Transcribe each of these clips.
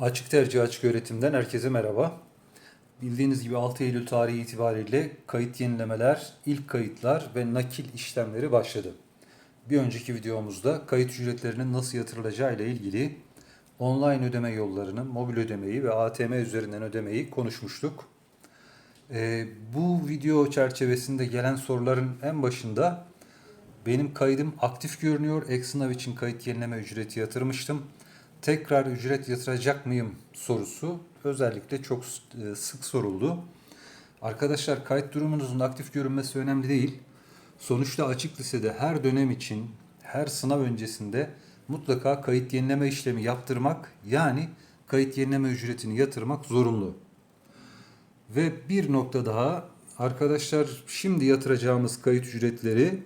Açık Tercih Açık Öğretim'den herkese merhaba. Bildiğiniz gibi 6 Eylül tarihi itibariyle kayıt yenilemeler, ilk kayıtlar ve nakil işlemleri başladı. Bir önceki videomuzda kayıt ücretlerinin nasıl yatırılacağı ile ilgili online ödeme yollarını, mobil ödemeyi ve ATM üzerinden ödemeyi konuşmuştuk. Ee, bu video çerçevesinde gelen soruların en başında benim kaydım aktif görünüyor. Ek-sınav için kayıt yenileme ücreti yatırmıştım. Tekrar ücret yatıracak mıyım sorusu özellikle çok e, sık soruldu. Arkadaşlar kayıt durumunuzun aktif görünmesi önemli değil. Sonuçta açık lisede her dönem için her sınav öncesinde mutlaka kayıt yenileme işlemi yaptırmak yani kayıt yenileme ücretini yatırmak zorunlu. Ve bir nokta daha arkadaşlar şimdi yatıracağımız kayıt ücretleri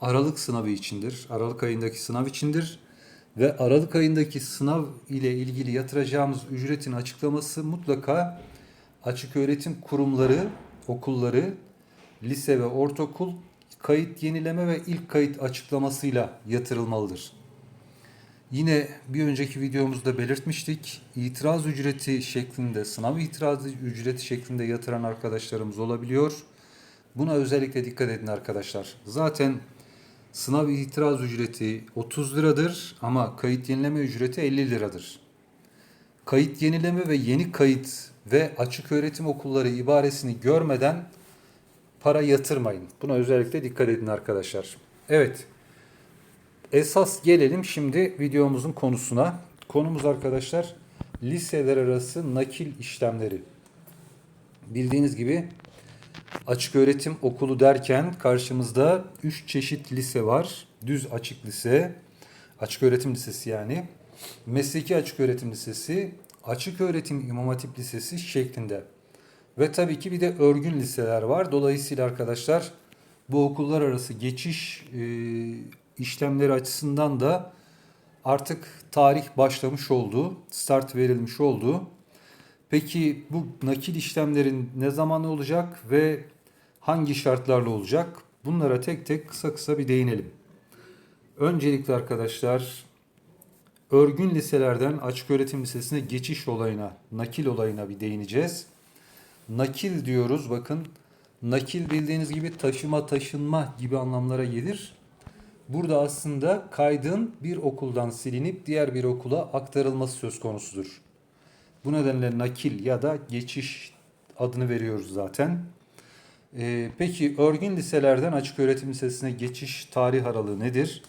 Aralık sınavı içindir. Aralık ayındaki sınav içindir. Ve Aralık ayındaki sınav ile ilgili yatıracağımız ücretin açıklaması mutlaka açık öğretim kurumları, okulları, lise ve ortaokul kayıt yenileme ve ilk kayıt açıklamasıyla yatırılmalıdır. Yine bir önceki videomuzda belirtmiştik. İtiraz ücreti şeklinde, sınav itirazı ücreti şeklinde yatıran arkadaşlarımız olabiliyor. Buna özellikle dikkat edin arkadaşlar. Zaten sınav itiraz ücreti 30 liradır ama kayıt yenileme ücreti 50 liradır. Kayıt yenileme ve yeni kayıt ve açık öğretim okulları ibaresini görmeden para yatırmayın. Buna özellikle dikkat edin arkadaşlar. Evet. Esas gelelim şimdi videomuzun konusuna. Konumuz arkadaşlar liseler arası nakil işlemleri. Bildiğiniz gibi açık öğretim okulu derken karşımızda 3 çeşit lise var. Düz açık lise, açık öğretim lisesi yani. Mesleki açık öğretim lisesi, açık öğretim imam hatip lisesi şeklinde. Ve tabii ki bir de örgün liseler var. Dolayısıyla arkadaşlar bu okullar arası geçiş e, işlemleri açısından da artık tarih başlamış oldu, start verilmiş oldu. Peki bu nakil işlemlerin ne zaman olacak ve hangi şartlarla olacak? Bunlara tek tek kısa kısa bir değinelim. Öncelikle arkadaşlar örgün liselerden açık öğretim lisesine geçiş olayına, nakil olayına bir değineceğiz. Nakil diyoruz bakın. Nakil bildiğiniz gibi taşıma, taşınma gibi anlamlara gelir. Burada aslında kaydın bir okuldan silinip diğer bir okula aktarılması söz konusudur. Bu nedenle nakil ya da geçiş adını veriyoruz zaten. Ee, peki örgün liselerden açık öğretim lisesine geçiş tarih aralığı nedir?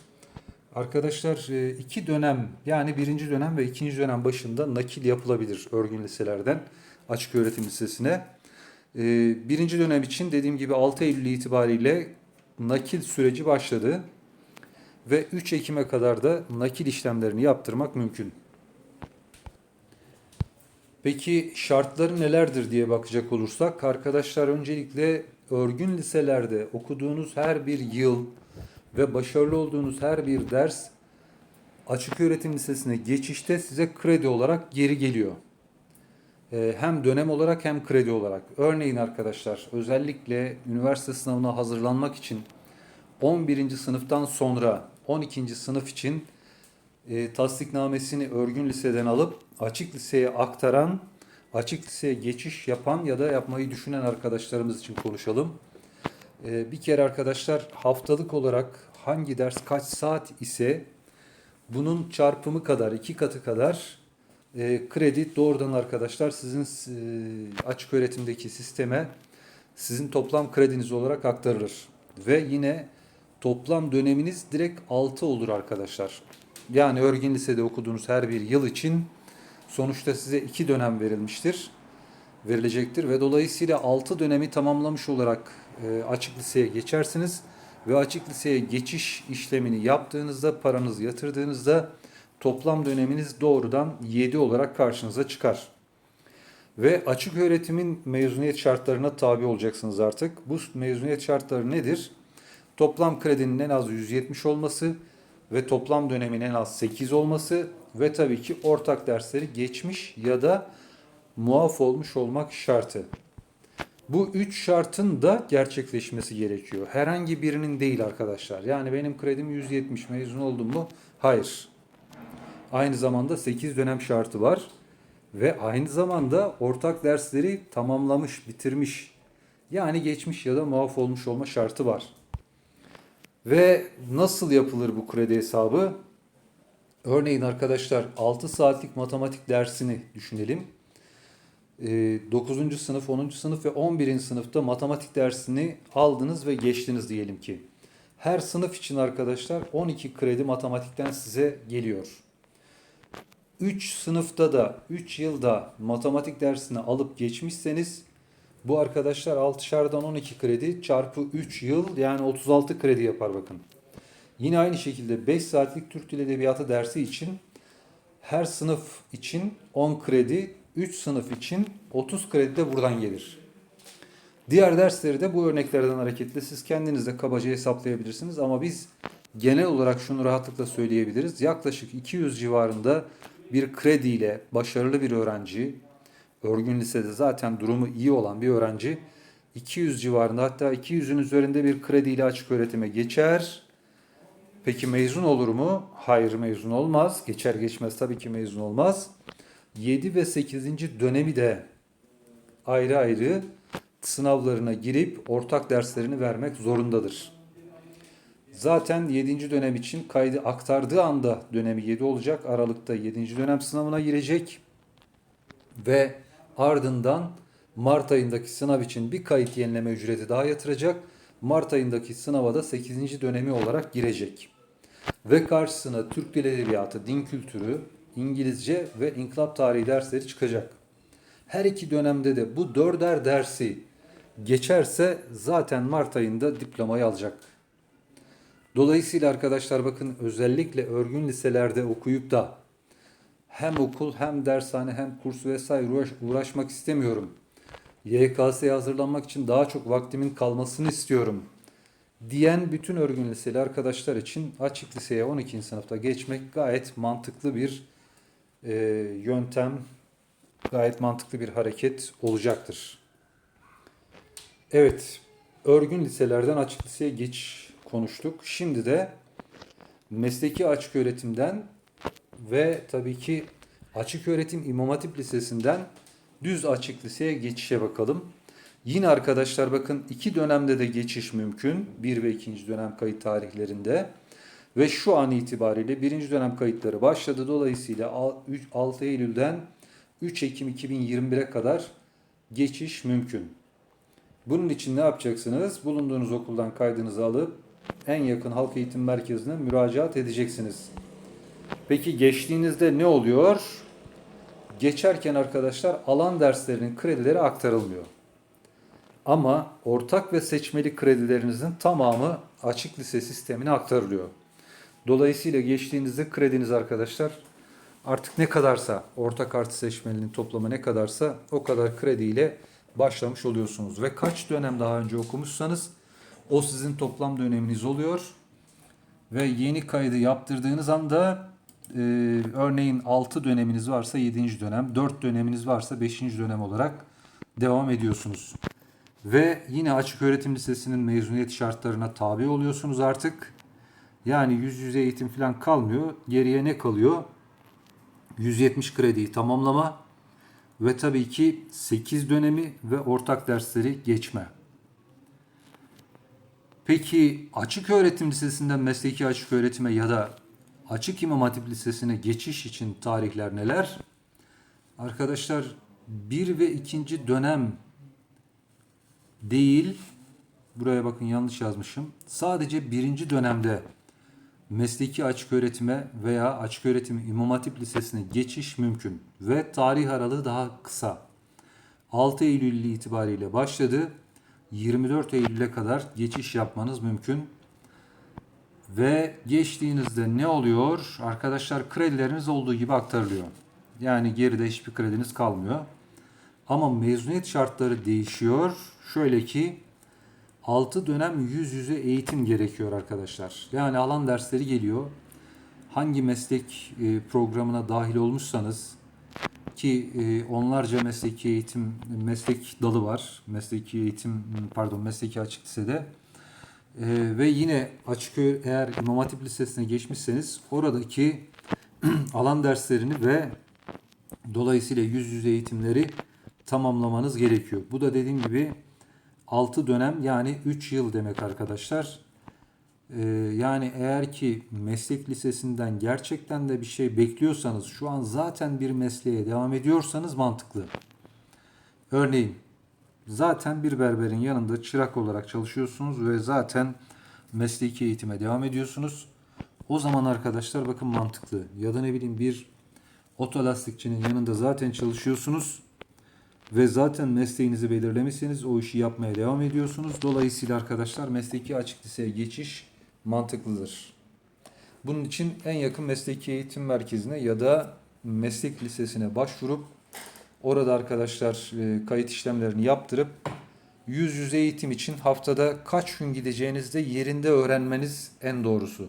Arkadaşlar e, iki dönem yani birinci dönem ve ikinci dönem başında nakil yapılabilir örgün liselerden açık öğretim lisesine. Ee, birinci dönem için dediğim gibi 6 Eylül itibariyle nakil süreci başladı ve 3 Ekim'e kadar da nakil işlemlerini yaptırmak mümkün. Peki şartları nelerdir diye bakacak olursak arkadaşlar öncelikle örgün liselerde okuduğunuz her bir yıl ve başarılı olduğunuz her bir ders açık öğretim lisesine geçişte size kredi olarak geri geliyor. Ee, hem dönem olarak hem kredi olarak. Örneğin arkadaşlar özellikle üniversite sınavına hazırlanmak için 11. sınıftan sonra 12. sınıf için e, tasdiknamesini örgün liseden alıp açık liseye aktaran, açık liseye geçiş yapan ya da yapmayı düşünen arkadaşlarımız için konuşalım. E, bir kere arkadaşlar haftalık olarak hangi ders kaç saat ise bunun çarpımı kadar, iki katı kadar e, kredi doğrudan arkadaşlar sizin e, açık öğretimdeki sisteme sizin toplam krediniz olarak aktarılır. Ve yine toplam döneminiz direkt 6 olur arkadaşlar. Yani örgün lisede okuduğunuz her bir yıl için sonuçta size 2 dönem verilmiştir. Verilecektir ve dolayısıyla 6 dönemi tamamlamış olarak e, açık liseye geçersiniz ve açık liseye geçiş işlemini yaptığınızda paranızı yatırdığınızda toplam döneminiz doğrudan 7 olarak karşınıza çıkar. Ve açık öğretimin mezuniyet şartlarına tabi olacaksınız artık. Bu mezuniyet şartları nedir? Toplam kredinin en az 170 olması ve toplam dönemin en az 8 olması ve tabii ki ortak dersleri geçmiş ya da muaf olmuş olmak şartı. Bu üç şartın da gerçekleşmesi gerekiyor. Herhangi birinin değil arkadaşlar. Yani benim kredim 170 mezun oldum mu? Hayır. Aynı zamanda 8 dönem şartı var. ve aynı zamanda ortak dersleri tamamlamış, bitirmiş. Yani geçmiş ya da muaf olmuş olma şartı var. Ve nasıl yapılır bu kredi hesabı? Örneğin arkadaşlar 6 saatlik matematik dersini düşünelim. 9. sınıf, 10. sınıf ve 11. sınıfta matematik dersini aldınız ve geçtiniz diyelim ki. Her sınıf için arkadaşlar 12 kredi matematikten size geliyor. 3 sınıfta da 3 yılda matematik dersini alıp geçmişseniz bu arkadaşlar 6'şardan 12 kredi çarpı 3 yıl yani 36 kredi yapar bakın. Yine aynı şekilde 5 saatlik Türk Dili Edebiyatı dersi için her sınıf için 10 kredi, 3 sınıf için 30 kredi de buradan gelir. Diğer dersleri de bu örneklerden hareketle siz kendiniz de kabaca hesaplayabilirsiniz ama biz genel olarak şunu rahatlıkla söyleyebiliriz. Yaklaşık 200 civarında bir krediyle başarılı bir öğrenci, örgün lisede zaten durumu iyi olan bir öğrenci 200 civarında hatta 200'ün üzerinde bir krediyle açık öğretime geçer. Peki mezun olur mu? Hayır mezun olmaz. Geçer geçmez tabii ki mezun olmaz. 7 ve 8. dönemi de ayrı ayrı sınavlarına girip ortak derslerini vermek zorundadır. Zaten 7. dönem için kaydı aktardığı anda dönemi 7 olacak. Aralıkta 7. dönem sınavına girecek. Ve ardından Mart ayındaki sınav için bir kayıt yenileme ücreti daha yatıracak. Mart ayındaki sınava da 8. dönemi olarak girecek. Ve karşısına Türk Dil Edebiyatı, Din Kültürü, İngilizce ve İnkılap Tarihi dersleri çıkacak. Her iki dönemde de bu dörder dersi geçerse zaten Mart ayında diplomayı alacak. Dolayısıyla arkadaşlar bakın özellikle örgün liselerde okuyup da hem okul hem dershane hem kurs vesaire uğraş, uğraşmak istemiyorum. YKS'ye hazırlanmak için daha çok vaktimin kalmasını istiyorum diyen bütün örgün liseli arkadaşlar için açık liseye 12. sınıfta geçmek gayet mantıklı bir e, yöntem, gayet mantıklı bir hareket olacaktır. Evet, örgün liselerden açık liseye geç konuştuk. Şimdi de mesleki açık öğretimden ve tabii ki açık öğretim İmam Hatip Lisesi'nden düz açık liseye geçişe bakalım. Yine arkadaşlar bakın iki dönemde de geçiş mümkün. Bir ve ikinci dönem kayıt tarihlerinde. Ve şu an itibariyle birinci dönem kayıtları başladı. Dolayısıyla 6 Eylül'den 3 Ekim 2021'e kadar geçiş mümkün. Bunun için ne yapacaksınız? Bulunduğunuz okuldan kaydınızı alıp en yakın halk eğitim merkezine müracaat edeceksiniz. Peki geçtiğinizde ne oluyor? Geçerken arkadaşlar alan derslerinin kredileri aktarılmıyor. Ama ortak ve seçmeli kredilerinizin tamamı açık lise sistemine aktarılıyor. Dolayısıyla geçtiğinizde krediniz arkadaşlar artık ne kadarsa ortak artı seçmelinin toplamı ne kadarsa o kadar krediyle başlamış oluyorsunuz. Ve kaç dönem daha önce okumuşsanız o sizin toplam döneminiz oluyor. Ve yeni kaydı yaptırdığınız anda e, örneğin 6 döneminiz varsa 7. dönem, 4 döneminiz varsa 5. dönem olarak devam ediyorsunuz. Ve yine açık öğretim lisesinin mezuniyet şartlarına tabi oluyorsunuz artık. Yani yüz yüze eğitim falan kalmıyor. Geriye ne kalıyor? 170 krediyi tamamlama ve tabii ki 8 dönemi ve ortak dersleri geçme. Peki açık öğretim lisesinden mesleki açık öğretime ya da açık imam hatip lisesine geçiş için tarihler neler? Arkadaşlar 1 ve 2. dönem değil, buraya bakın yanlış yazmışım. Sadece birinci dönemde mesleki açık öğretime veya açık öğretim İmam Hatip Lisesi'ne geçiş mümkün ve tarih aralığı daha kısa. 6 Eylül itibariyle başladı. 24 Eylül'e kadar geçiş yapmanız mümkün. Ve geçtiğinizde ne oluyor? Arkadaşlar kredileriniz olduğu gibi aktarılıyor. Yani geride hiçbir krediniz kalmıyor. Ama mezuniyet şartları değişiyor. Şöyle ki 6 dönem yüz yüze eğitim gerekiyor arkadaşlar. Yani alan dersleri geliyor. Hangi meslek e, programına dahil olmuşsanız ki e, onlarca mesleki eğitim meslek dalı var. Mesleki eğitim pardon mesleki açık lisede. E, ve yine açık eğer İmam Hatip Lisesi'ne geçmişseniz oradaki alan derslerini ve Dolayısıyla yüz yüze eğitimleri tamamlamanız gerekiyor. Bu da dediğim gibi 6 dönem yani 3 yıl demek arkadaşlar. Ee, yani eğer ki meslek lisesinden gerçekten de bir şey bekliyorsanız şu an zaten bir mesleğe devam ediyorsanız mantıklı. Örneğin zaten bir berberin yanında çırak olarak çalışıyorsunuz ve zaten mesleki eğitime devam ediyorsunuz. O zaman arkadaşlar bakın mantıklı. Ya da ne bileyim bir otolastikçinin yanında zaten çalışıyorsunuz ve zaten mesleğinizi belirlemişseniz o işi yapmaya devam ediyorsunuz. Dolayısıyla arkadaşlar mesleki açık liseye geçiş mantıklıdır. Bunun için en yakın mesleki eğitim merkezine ya da meslek lisesine başvurup orada arkadaşlar e, kayıt işlemlerini yaptırıp yüz yüze eğitim için haftada kaç gün gideceğinizi de yerinde öğrenmeniz en doğrusu.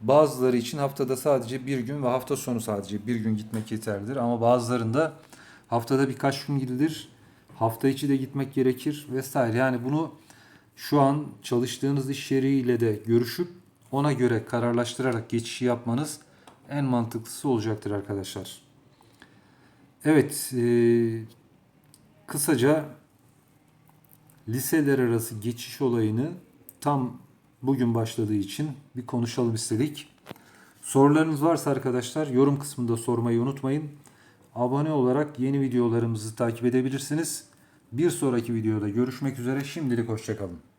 Bazıları için haftada sadece bir gün ve hafta sonu sadece bir gün gitmek yeterlidir. Ama bazılarında haftada birkaç gün gidilir. Hafta içi de gitmek gerekir vesaire. Yani bunu şu an çalıştığınız iş yeriyle de görüşüp ona göre kararlaştırarak geçişi yapmanız en mantıklısı olacaktır arkadaşlar. Evet, e, kısaca liseler arası geçiş olayını tam bugün başladığı için bir konuşalım istedik. Sorularınız varsa arkadaşlar yorum kısmında sormayı unutmayın. Abone olarak yeni videolarımızı takip edebilirsiniz. Bir sonraki videoda görüşmek üzere. Şimdilik hoşçakalın.